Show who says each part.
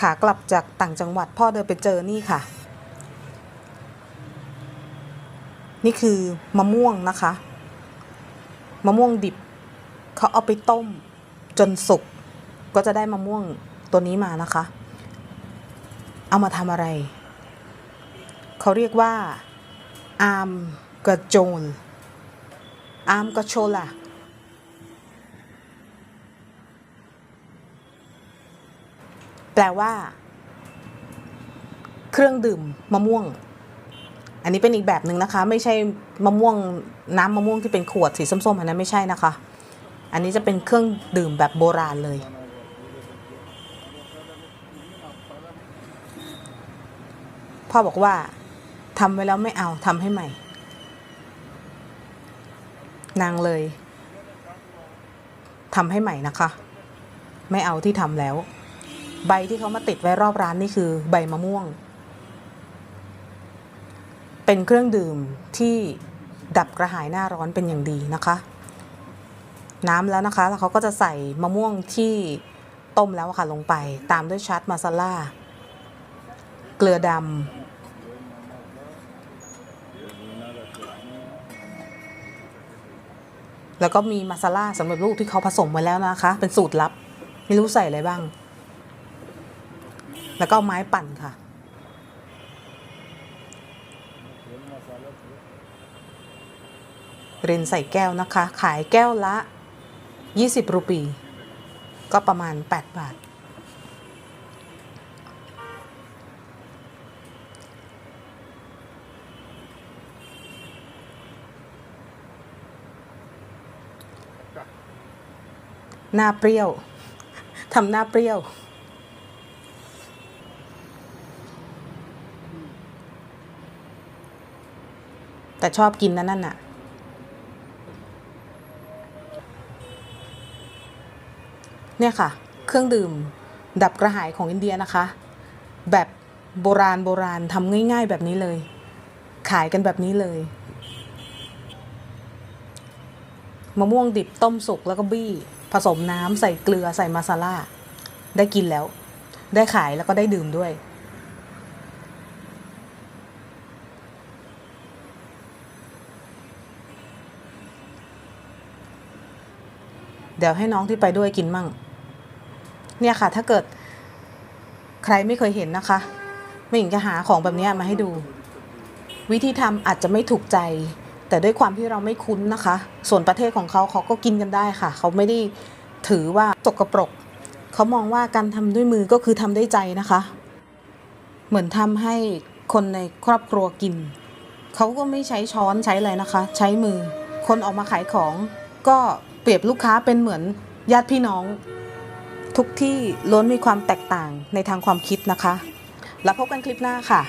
Speaker 1: ขากลับจากต่างจังหวัดพ่อเดินไปเจอนี่ค่ะ นี่คือมะม่วงนะคะ มะม่วงดิบเขาเอาไปต้มจนสุกก็จะได้มะม่วงตัวนี้มานะคะ เอามาทำอะไร เขาเรียกว่า อามกระโจนอามกระโชล่ะ แปลว่า เครื่องดื่มมะม่วง อันนี้เป็นอีกแบบหนึ่งนะคะ ไม่ใช่มะม่วงน้ำมะม่วงที่เป็นขวดสีส้มๆอันนั้นไม่ใช่นะคะ อันนี้จะเป็นเครื่องดื่มแบบโบราณเลย พ่อบอกว่าทำไว้แล้วไม่เอาทำให้ใหม่ นางเลยทำให้ใหม่นะคะ ไม่เอาที่ทำแล้ว ใบที่เขามาติดไว้รอบร้านนี่คือใบมะม่วง เป็นเครื่องดื่มที่ดับกระหายหน้าร้อนเป็นอย่างดีนะคะ น้ำแล้วนะคะ แล้วเขาก็จะใส่มะม่วงที่ต้มแล้วค่ะลงไป ตามด้วยชัดมาซาล่า เกลือดำแล้วก็มีมาซาล่าสำหรับลูกที่เขาผสมไว้แล้วนะคะ เป็นสูตรลับ ไม่รู้ใส่อะไรบ้าง แล้วก็ไม้ปั่นค่ะ เรนใส่แก้วนะคะ ขายแก้วละ 20 รูปี ก็ประมาณ 8 บาท หน้าเปรี้ยว ทำหน้าเปรี้ยว แต่ชอบกินนะนั่นน่ะ เนี่ยค่ะ เครื่องดื่มดับกระหายของอินเดียนะคะ แบบโบราณโบราณทำง่าย ๆ แบบนี้เลย ขายกันแบบนี้เลยมะม่วงดิบต้มสุกแล้วก็บี้ ผสมน้ำใส่เกลือใส่มาซาล่าได้กินแล้ว ได้ขายแล้วก็ได้ดื่มด้วย เดี๋ยวให้น้องที่ไปด้วยกินมั่ง เนี่ยค่ะ ถ้าเกิดใครไม่เคยเห็นนะคะ ไม่หญิงจะหาของแบบนี้มาให้ดู วิธีทำอาจจะไม่ถูกใจ แต่ด้วยความที่เราไม่คุ้นนะคะ ส่วนประเทศของเขาเขาก็กินกันได้ค่ะ เขาไม่ได้ถือว่าสกกระปรก เขามองว่าการทำด้วยมือก็คือทำด้วยใจนะคะ เหมือนทำให้คนในครอบครัวกิน เขาก็ไม่ใช้ช้อนใช้อะไรนะคะ ใช้มือ คนออกมาขายของก็ เปรียบลูกค้าเป็นเหมือนญาติพี่น้อง ทุกที่ล้วนมีความแตกต่างในทางความคิดนะคะ แล้วพบกันคลิปหน้าค่ะ